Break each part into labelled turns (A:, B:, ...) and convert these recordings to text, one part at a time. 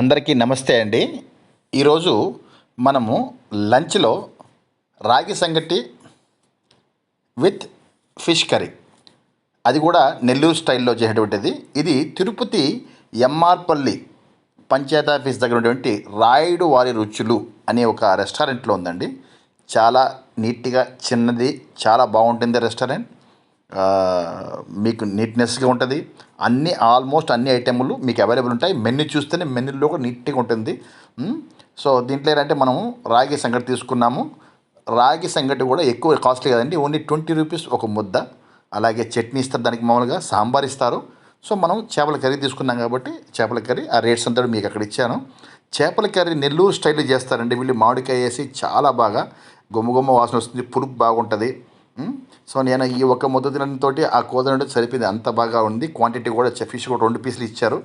A: అందరికీ నమస్తే అండి. ఈరోజు మనము లంచ్లో రాగి సంగటి విత్ ఫిష్ కర్రీ. అది కూడా నెల్లూరు స్టైల్లో చేసేటువంటిది ఇది తిరుపతి ఎంఆర్పల్లి పంచాయత్ ఆఫీస్ దగ్గర ఉన్నటువంటి రాయుడు వారి రుచులు అనే ఒక రెస్టారెంట్లో ఉందండి. చాలా నీట్గా చిన్నది చాలా బాగుంటుంది రెస్టారెంట్. మీకు నీట్నెస్గా ఉంటుంది. అన్ని ఆల్మోస్ట్ అన్ని ఐటెంలు మీకు అవైలబుల్ ఉంటాయి. మెన్యూ చూస్తేనే మెన్యూలో కూడా నీట్గా ఉంటుంది. సో దీంట్లో ఏంటంటే మనము రాగి సంగటి తీసుకున్నాము. రాగి సంగటి కూడా ఎక్కువ కాస్ట్లీ కదండి. ఓన్లీ ట్వంటీ రూపీస్ ఒక ముద్ద. అలాగే చట్నీ ఇస్తారు దానికి మామూలుగా సాంబార్ ఇస్తారు. సో మనం చేపల కర్రీ తీసుకున్నాం కాబట్టి చేపల కర్రీ ఆ రేట్స్ అంతా మీకు అక్కడ ఇచ్చాను. చేపల కర్రీ నెల్లూరు స్టైల్లో చేస్తారండి వీళ్ళు. మామిడికాయ వేసి చాలా బాగా గుమ్మ గుమ్మ వాసన వస్తుంది. పులుపు బాగుంటుంది. సో నేను ఈ ఒక్క ముద్ద తినడంతో ఆ కోదనతో సరిపోయింది. అంత బాగా ఉంది. క్వాంటిటీ కూడా ఫిష్ కూడా రెండు పీసులు ఇచ్చారు.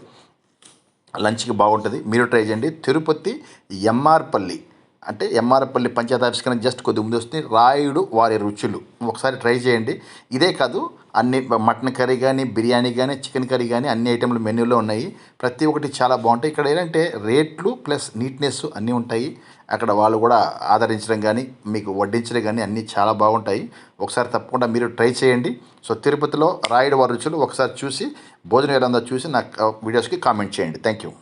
A: లంచ్కి బాగుంటుంది. మీరు ట్రై చేయండి. తిరుపతి ఎంఆర్పల్లి అంటే ఎంఆర్పల్లి పంచాయత్ ఆఫీస్ కన్నా జస్ట్ కొద్ది ముందు వస్తుంది. రాయుడు వారి రుచులు. ఒకసారి ట్రై చేయండి. ఇదే కాదు అన్ని మటన్ కర్రీ కానీ బిర్యానీ కానీ చికెన్ కర్రీ కానీ అన్ని ఐటెంలు మెన్యూలో ఉన్నాయి. ప్రతి ఒక్కటి చాలా బాగుంటాయి. ఇక్కడ ఏంటంటే రేట్లు ప్లస్ నీట్నెస్ అన్నీ ఉంటాయి. అక్కడ వాళ్ళు కూడా ఆదరించడం కానీ మీకు వడ్డించడం కానీ అన్నీ చాలా బాగుంటాయి. ఒకసారి తప్పకుండా మీరు ట్రై చేయండి. సో తిరుపతిలో రాయుడు వారి రుచులు ఒకసారి చూసి భోజనం ఎలా ఉందో చూసి నాకు వీడియోస్కి కామెంట్ చేయండి. Thank you